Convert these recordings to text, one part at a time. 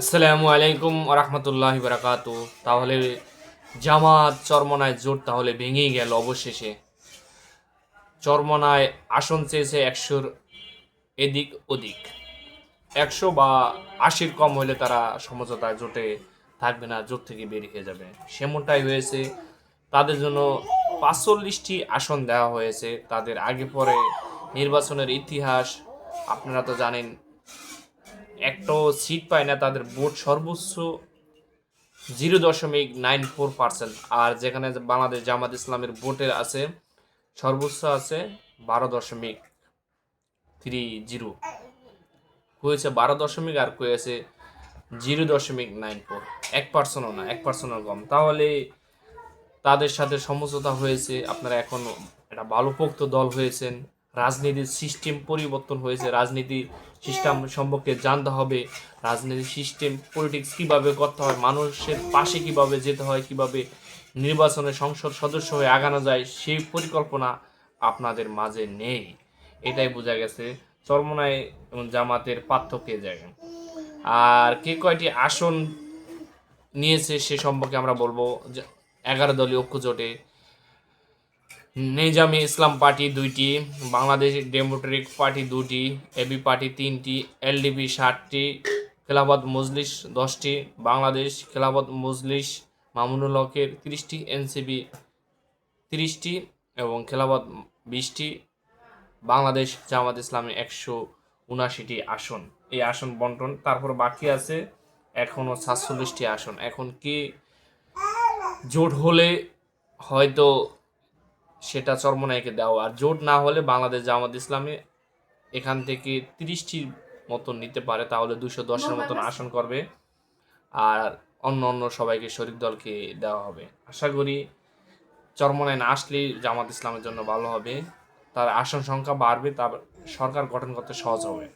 আসসালামু আলাইকুম রহমতুল্লাহ বারাকাতু তাহলে জামাত চরমনায় জোট তাহলে ভেঙেই গেল অবশেষে। চরমনায় আসন চেয়েছে একশোর এদিক ওদিক। একশো বা আশির কম হলে তারা সমঝোতায় জোটে থাকবে না, জোট থেকে বেরিয়ে যাবে। সেমনটাই হয়েছে। তাদের জন্য পাঁচচল্লিশটি আসন দেওয়া হয়েছে। তাদের আগে পরে নির্বাচনের ইতিহাস, আপনারা তো জানেন একটাও সিট পায় না, তাদের ভোট সর্বোচ্চ জিরো দশমিক নাইন ফোর পার্সেন্ট আর যেখানে বাংলাদেশ জামাত ইসলামের ভোটের আছে, সর্বোচ্চ আছে বারো দশমিক থ্রি জিরো হয়েছে বারো দশমিক আর হয়েছে জিরো দশমিক নাইন ফোর এক পার্সেন্টও না, এক পার্সেন্টও কম। তাহলে তাদের সাথে সমঝোতা হয়েছে, আপনারা এখন একটা ভালো পোক্ত দল হয়েছেন। রাজনীতির সিস্টেম পরিবর্তন হয়েছে রাজনীতি সিস্টেম সম্পর্কে জানতে হবে, রাজনীতির সিস্টেম পলিটিক্স কীভাবে করতে হয়, মানুষের পাশে কীভাবে যেতে হয়, কীভাবে নির্বাচনে সংসদ সদস্য হয়ে আগানো যায়, সেই পরিকল্পনা আপনাদের মাঝে নেই। এটাই বোঝা গেছে, চরমনায় এবং জামাতের পার্থক্যের জায়গা আর কে কয়টি আসন নিয়েছে সে সম্পর্কে আমরা বলব এগারো দলীয় ঐক্য জোটে নিজামী ইসলাম পার্টি দুইটি, বাংলাদেশ ডেমোক্রেটিক পার্টি দুটি এবি পার্টি তিনটি এলডিপি ষাটটি, খেলাফত মজলিস দশটি, বাংলাদেশ খেলাফত মজলিস মামুনুল হকের তিরিশটি এনসিবি তিরিশটি এবং খেলাফত বিশটি, বাংলাদেশ জামাত ইসলামী একশো উনাশিটি আসন। এই আসন বন্টন। তারপর বাকি আছে এখনও সাতচল্লিশটি আসন। এখন কি জোট হলে হয়তো সেটা চরমনাইকে দেওয়া। আর জোট না হলে বাংলাদেশ জামাত ইসলামী এখান থেকে তিরিশটির মতন নিতে পারে তাহলে দুশো দশের মতন আসন করবে। আর অন্য অন্য সবাইকে শরিক দলকে দেওয়া হবে। আশা করি চরমনায় না আসলেই জামাত ইসলামের জন্য ভালো হবে। তার আসন সংখ্যা বাড়বে তার সরকার গঠন করতে সহজ হবে।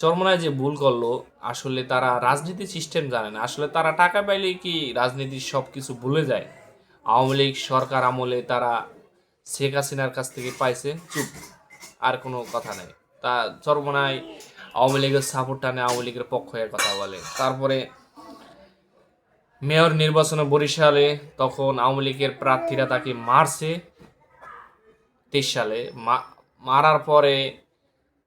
চরমনায় যে ভুল করল আসলে তারা রাজনীতি সিস্টেম জানে না। আসলে তারা টাকা পাইলেই কি রাজনীতির সব কিছু ভুলে যায়? আওয়ামী লীগ সরকার আমলে তারা শেখ হাসিনার কাছ থেকে পাইছে, চুপ। আর কোনো কথা নেই। তা চরমনায় আওয়ামী লীগের সাপোর্ট টানে আওয়ামী লীগের পক্ষ হয়ে কথা বলে। তারপরে মেয়র নির্বাচনে বরিশালে তখন আওয়ামী লীগের প্রার্থীরা তাকে মারছে। তেইশ সালে মারার পরে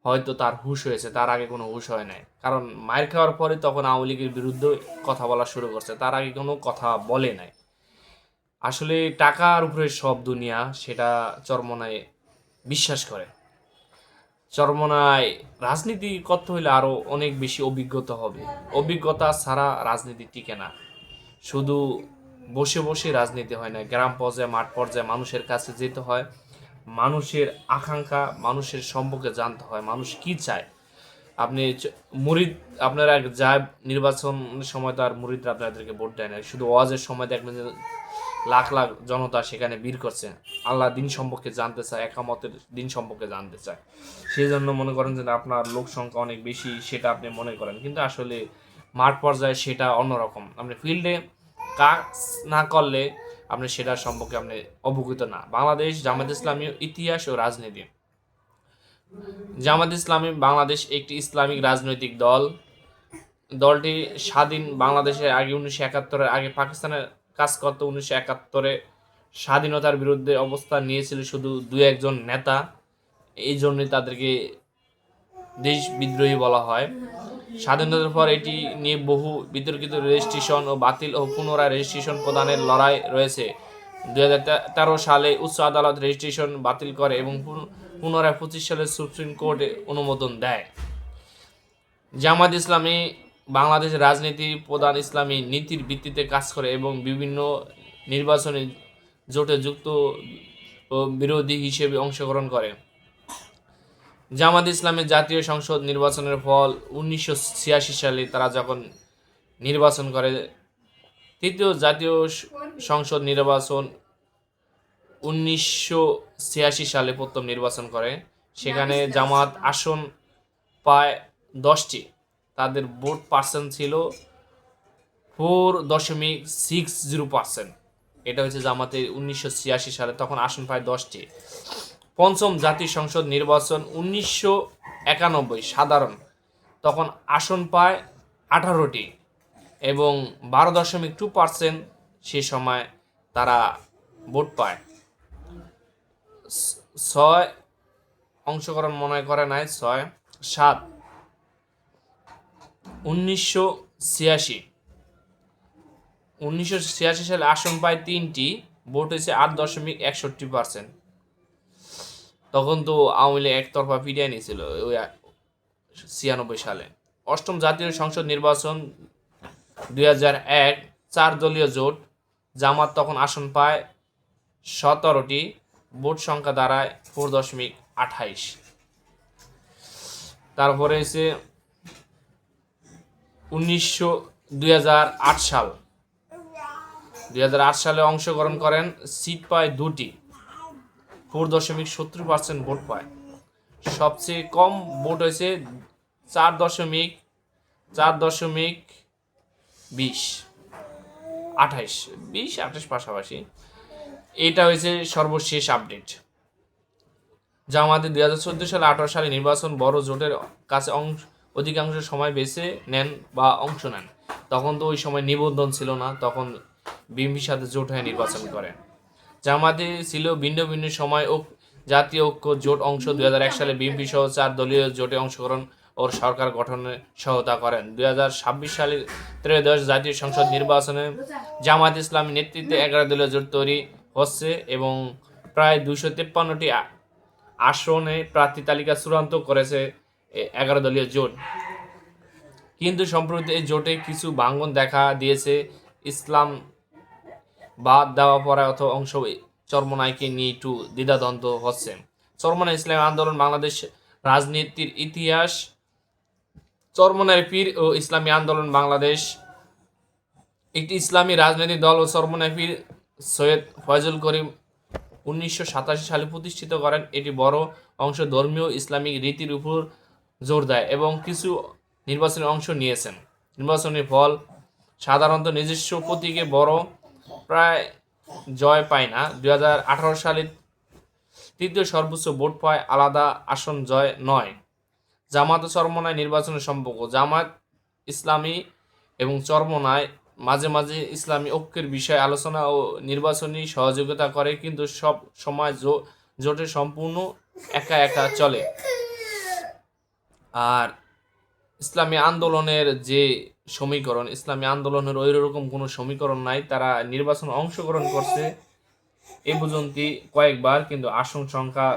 হয়তো তার হুশ হয়েছে, তার আগে কোনো হুশ হয় নাই। কারণ মায়ের খাওয়ার পরে তখন আওয়ামী লীগের বিরুদ্ধে কথা বলা শুরু করছে, তার আগে কোনো কথা বলে নাই। আসলে টাকার উপরে সব দুনিয়া সেটা চরমনায় বিশ্বাস করে। চরমনায় রাজনীতি করতে হলে আরও অনেক বেশি অভিজ্ঞতা হবে। অভিজ্ঞতা ছাড়া রাজনীতি টিকে না। শুধু বসে বসে রাজনীতি হয় না, গ্রাম পর্যায়ে, মাঠ পর্যায়ে মানুষের কাছে যেতে হয়। মানুষের আকাঙ্ক্ষা, মানুষের সম্পর্কে জানতে হয়, মানুষ কি চায়। আপনি মুরিদ, আপনারা যায় নির্বাচনের সময় তো আর মুরিদরা আপনাদেরকে ভোট দেয় না শুধু ওয়াজের সময় দেখবেন যে লাখ লাখ জনতা সেখানে ভিড় করছে। আল্লাহ দিন সম্পর্কে জানতে চায়, একামতের দিন সম্পর্কে জানতে চায়। সেই জন্য মনে করেন যে আপনার লোক সংখ্যা অনেক বেশি সেটা আপনি মনে করেন। কিন্তু আসলে মাঠ পর্যায়ে সেটা অন্যরকম। আপনি ফিল্ডে কাজ না করলে আপনি সেটার সম্পর্কে আপনি অবগত না। বাংলাদেশ জামাত ইসলামী ইতিহাস ও রাজনীতি। জামাত ইসলামী বাংলাদেশ একটি ইসলামিক রাজনৈতিক দল। দলটি স্বাধীন বাংলাদেশের আগে উনিশশো একাত্তরের আগে পাকিস্তানের কাজ করত উনিশশো একাত্তরে স্বাধীনতার বিরুদ্ধে অবস্থান নিয়েছিল শুধু দু একজন নেতা। এই জন্যই তাদেরকে দেশ বিদ্রোহী বলা হয়। স্বাধীনতার পর এটি নিয়ে বহু বিতর্কিত রেজিস্ট্রেশন ও বাতিল ও পুনরায় রেজিস্ট্রেশন প্রদানের লড়াই রয়েছে। দু হাজার তেরো সালে উচ্চ আদালত রেজিস্ট্রেশন বাতিল করে এবং পুনরায় পঁচিশ সালে সুপ্রিম কোর্টে অনুমোদন দেয়। জামাত ইসলামী বাংলাদেশের রাজনীতি প্রধান ইসলামী নীতির ভিত্তিতে কাজ করে এবং বিভিন্ন নির্বাচনে জোটে যুক্ত ও বিরোধী হিসেবে অংশগ্রহণ করে। জামাত ইসলামের জাতীয় সংসদ নির্বাচনের ফল উনিশশো ছিয়াশি সালে তারা যখন নির্বাচন করে তৃতীয় জাতীয় সংসদ নির্বাচন উনিশশো ছিয়াশি সালে প্রথম নির্বাচন করে। সেখানে জামাত আসন পায় দশটি। তাদের ভোট পার্সেন্ট ছিল ফোর দশমিক সিক্স জিরো পার্সেন্ট এটা হচ্ছে জামাতের উনিশশো ছিয়াশি সালে, তখন আসন পায় দশটি। পঞ্চম জাতীয় সংসদ নির্বাচন উনিশশো একানব্বই, সাধারণ। তখন আসন পায় আঠারোটি এবং বারো দশমিক টু পার্সেন্ট সে সময় তারা ভোট পায়। ছয়, অংশগ্রহণ মনে করে নাই, ছয়, সাত। উনিশশো ছিয়াশি। উনিশশো ছিয়াশি সালে আসন পায় তিনটি, ভোট হয়েছে আট দশমিক একষট্টি পার্সেন্ট। তখন তো আওয়ামী লীগ একতরফা ফিরিয়ে নিয়েছিল ওই ছিয়ানব্বই সালে। অষ্টম জাতীয় সংসদ নির্বাচন দুই হাজার এক, চার দলীয় জোট, জামাত তখন আসন পায় সতেরোটি, ভোট সংখ্যা দাঁড়ায় ফোর দশমিক আঠাইশ। তারপরে এসে উনিশশো দুই সাল। দুই হাজার আট সালে অংশগ্রহণ করেন, সিট পায় দুটি। ফোর দশমিক সত্তর পার্সেন্ট ভোট পায়। সবচেয়ে কম ভোট হয়েছে চার দশমিক চার দশমিক বিশ, আঠাইশ, বিশ আঠাশ পাশাপাশি। এটা হয়েছে সর্বশেষ আপডেট। জামাতে দুই হাজার চোদ্দ সালে আঠারো সালে নির্বাচন বড় জোটের কাছে অংশ অধিকাংশ সময় বেছে নেন বা অংশ নেন। তখন তো ওই সময় নিবন্ধন ছিল না, তখন বিএনপির সাথে জোট হয়ে নির্বাচন করে। জামাতে ছিল ভিন্ন ভিন্ন সময় ও জাতীয় ঐক্য জোট অংশ। দু হাজার এক সালে বিএনপি সহ চার দলীয় জোটে অংশগ্রহণ ও সরকার গঠনে সহায়তা করেন। দুই সালের ত্রয়োদশ জাতীয় সংসদ নির্বাচনে জামাত ইসলামী নেতৃত্বে এগারো দলীয় জোট তৈরি হচ্ছে এবং প্রায় দুশো তেপ্পান্নটি আসনে প্রার্থী তালিকা চূড়ান্ত করেছে এগারো দলীয় জোট। কিন্তু সম্প্রতি এই জোটে কিছু ভাঙ্গন দেখা দিয়েছে ইসলাম বাদ দেওয়া পরে অথবা অংশ চরমনাইকে নিয়ে একটু দ্বিধাদ্বন্দ্ব হচ্ছে। চরমনাই ইসলামী আন্দোলন, বাংলাদেশ রাজনীতির ইতিহাস চরমনাই পীর ও ইসলামী আন্দোলন, বাংলাদেশ একটি ইসলামী রাজনৈতিক দল ও চরমনাই পীর সৈয়দ ফয়জুল করিম উনিশশো সাতাশি সালে প্রতিষ্ঠিত করেন। এটি বড় অংশ ধর্মীয় ইসলামিক রীতির উপর জোর দেয় এবং কিছু নির্বাচনে অংশ নিয়েছেন। নির্বাচনী ফল সাধারণত নিজস্ব প্রতীকে বড় প্রায় জয় পায় না। দুই হাজার আঠারো সালে তৃতীয় সর্বোচ্চ ভোট পায় আলাদা আসন জয় নয়। জামাত ও চরমনায় নির্বাচনের সম্পর্ক। জামাত ইসলামী এবং চরমনায় মাঝে মাঝে ইসলামী ঐক্যের বিষয়ে আলোচনা ও নির্বাচনী সহযোগিতা করে, কিন্তু সব সময় জোটে সম্পূর্ণ একা একা চলে। আর ইসলামী আন্দোলনের যে সমীকরণ, ইসলামী আন্দোলনের ওই রকম কোনো সমীকরণ নাই। তারা নির্বাচন অংশগ্রহণ করছে। এ পর্যন্ত কয়েকবার, কিন্তু আসন সংখ্যা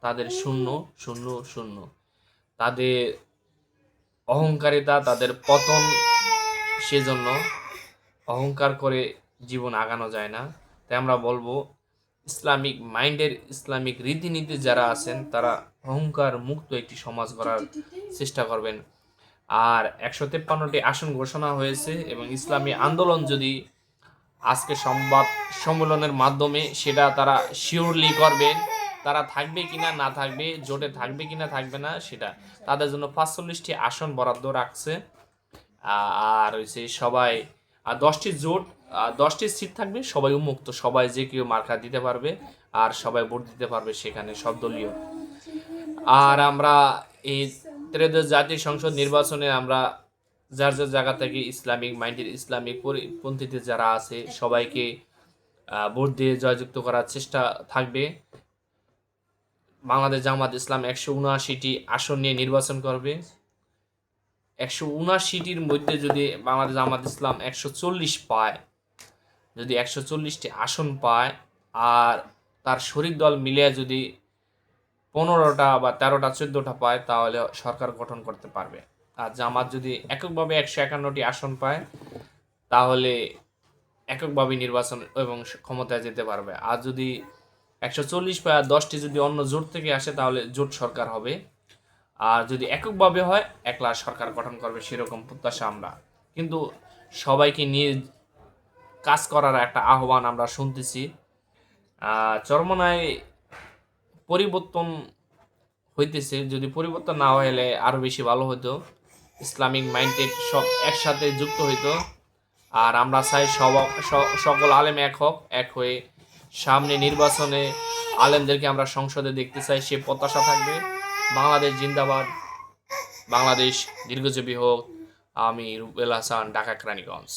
তাদের শূন্য শূন্য শূন্য। তাদের অহংকারিতা, তাদের পতন সেজন্য অহংকার করে জীবন আগানো যায় না। তাই আমরা বলব ইসলামিক মাইন্ডের ইসলামিক রীতিনীতি যারা আছেন, তারা অহংকার মুক্ত একটি সমাজ গড়ার চেষ্টা করবেন। আর একশো তেপ্পান্নটি আসন ঘোষণা হয়েছে এবং ইসলামী আন্দোলন যদি আজকে সংবাদ সম্মেলনের মাধ্যমে সেটা তারা শিওরলি করবেন তারা থাকবে কিনা, না থাকবে, জোটে থাকবে কিনা, থাকবে না, সেটা তাদের জন্য পাঁচচল্লিশটি আসন বরাদ্দ রাখছে। আর হচ্ছে সবাই, আর দশটি জোট দশটি সিট থাকবে, সবাই উন্মুক্ত, সবাই যে কেউ মার্কা দিতে পারবে আর সবাই ভোট দিতে পারবে সেখানে সব দলীয়। আর আমরা এই ত্রয়োদশ জাতীয় সংসদ নির্বাচনে আমরা যার যার জায়গা থেকে ইসলামিক মাইন্ডের ইসলামিক পরিপন্থীতে যারা আছে, সবাইকে ভোট দিয়ে জয়যুক্ত করার চেষ্টা থাকবে। বাংলাদেশ জামাত ইসলাম একশো উনআশিটি আসন নিয়ে নির্বাচন করবে। একশো উনআশিটির মধ্যে যদি বাংলাদেশ জামাত ইসলাম একশো চল্লিশ পায় যদি একশো চল্লিশটি আসন পায় আর তার শরিক দল মিলিয়ে যদি পনেরোটা বা তেরোটা, চোদ্দোটা পায়, তাহলে সরকার গঠন করতে পারবে। আর জামাত যদি এককভাবে একশো একান্নটি আসন পায়, তাহলে এককভাবে নির্বাচন এবং ক্ষমতায় যেতে পারবে। আর যদি একশো চল্লিশ আর দশটি যদি অন্য জোট থেকে আসে, তাহলে জোট সরকার হবে। আর যদি এককভাবে হয়, একলা সরকার গঠন করবে, সেরকম প্রত্যাশা আমরা। কিন্তু সবাইকে নিয়ে কাজ করার একটা আহ্বান আমরা শুনতেছি। চরমনায় পরিবর্তন হইতেছে, যদি পরিবর্তন না হলে আরও বেশি ভালো হতো ইসলামিক মাইন্ডেড সব একসাথে যুক্ত হইতো। আর আমরা চাই সব, সকল আলেম এক হোক, এক হয়ে সামনে নির্বাচনে আলেমদেরকে আমরা সংসদে দেখতে চাই, সে প্রত্যাশা থাকবে। বাংলাদেশ জিন্দাবাদ। বাংলাদেশ দীর্ঘজীবী হোক। আমি রুবেল হাসান, ঢাকা কেরানীগঞ্জ।